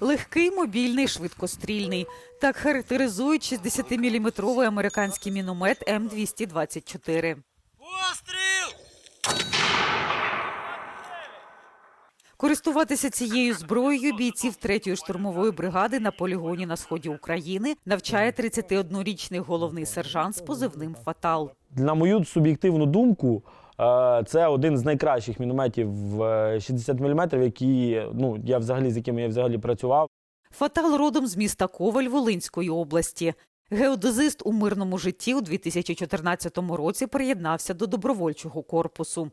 Легкий, мобільний, швидкострільний. Так характеризують 60-мм американський міномет М224. Постріл! Користуватися цією зброєю бійців 3-ї штурмової бригади на полігоні на сході України навчає 31-річний головний сержант з позивним Фатал. На мою суб'єктивну думку, це один з найкращих мінометів е, 60 мм, які ну я взагалі з якими я взагалі працював. Фатал родом з міста Коваль Волинської області. Геодезист у мирному житті у 2014 році приєднався до добровольчого корпусу.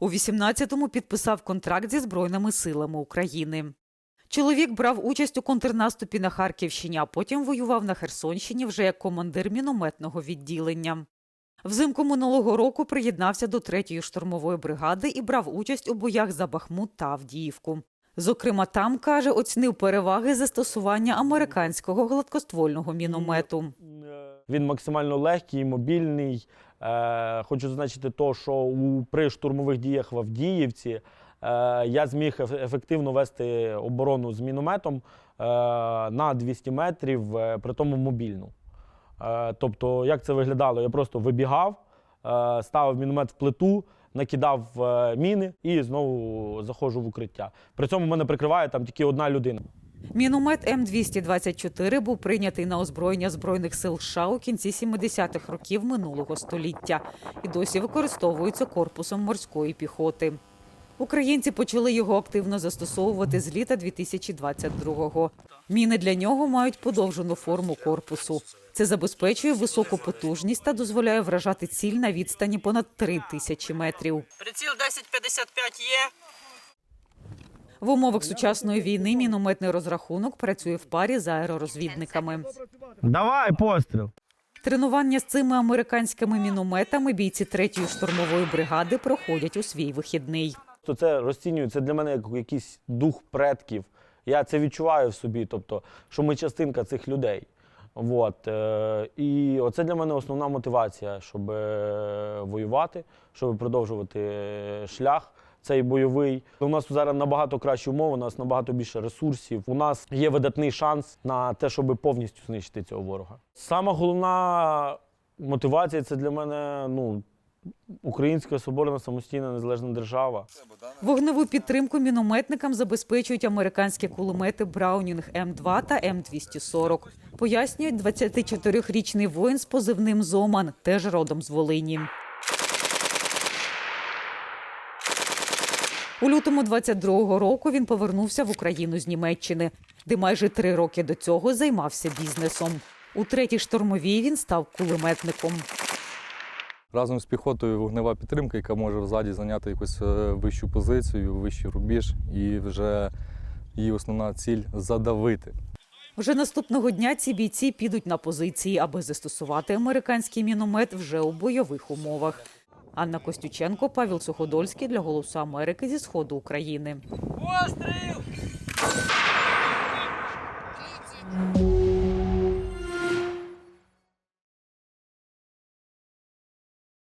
У 18-му підписав контракт зі Збройними силами України. Чоловік брав участь у контрнаступі на Харківщині, а потім воював на Херсонщині вже як командир мінометного відділення. Взимку минулого року приєднався до 3-ї штурмової бригади і брав участь у боях за Бахмут та Авдіївку. Зокрема, там каже, оцінив переваги застосування американського гладкоствольного міномету. Він максимально легкий, мобільний. Е, хочу зазначити, то, що при штурмових діях в Авдіївці е, я зміг ефективно вести оборону з мінометом е, на 200 метрів, при тому мобільну. Е, тобто, як це виглядало? Я просто вибігав, е, ставив міномет в плиту, накидав е, міни і знову заходжу в укриття. При цьому мене прикриває там тільки одна людина. Міномет М224 був прийнятий на озброєння Збройних сил США у кінці 70-х років минулого століття і досі використовується корпусом морської піхоти. Українці почали його активно застосовувати з літа 2022-го. Міни для нього мають подовжену форму корпусу. Це забезпечує високу потужність та дозволяє вражати ціль на відстані понад 3 тисячі метрів. Приціл 1055 є. В умовах сучасної війни мінометний розрахунок працює в парі з аеророзвідниками. Давай постріл! Тренування з цими американськими мінометами бійці 3-ї штурмової бригади проходять у свій вихідний. То це розцінюю, це для мене як якийсь дух предків. Я це відчуваю в собі, тобто, що ми частинка цих людей. От. е, І оце для мене основна мотивація, щоб е, воювати, щоб продовжувати е, шлях. Цей бойовий. У нас зараз набагато кращі умови, у нас набагато більше ресурсів. У нас є видатний шанс на те, щоб повністю знищити цього ворога. Сама головна мотивація це для мене ну, українська соборна самостійна незалежна держава. Вогневу підтримку мінометникам забезпечують американські кулемети Браунінг М2 та М240. Пояснюють 24-річний воїн з позивним Зоман, теж родом з Волині. У лютому 22-го року він повернувся в Україну з Німеччини, де майже три роки до цього займався бізнесом. У третій штурмовій він став кулеметником. Разом з піхотою вогнева підтримка, яка може взаді зайняти якусь е, вищу позицію, вищий рубіж, і вже її основна ціль задавити. Вже наступного дня ці бійці підуть на позиції, аби застосувати американський міномет вже у бойових умовах. Анна Костюченко, Павел Суходольський для Голосу Америки зі сходу України. Постріл!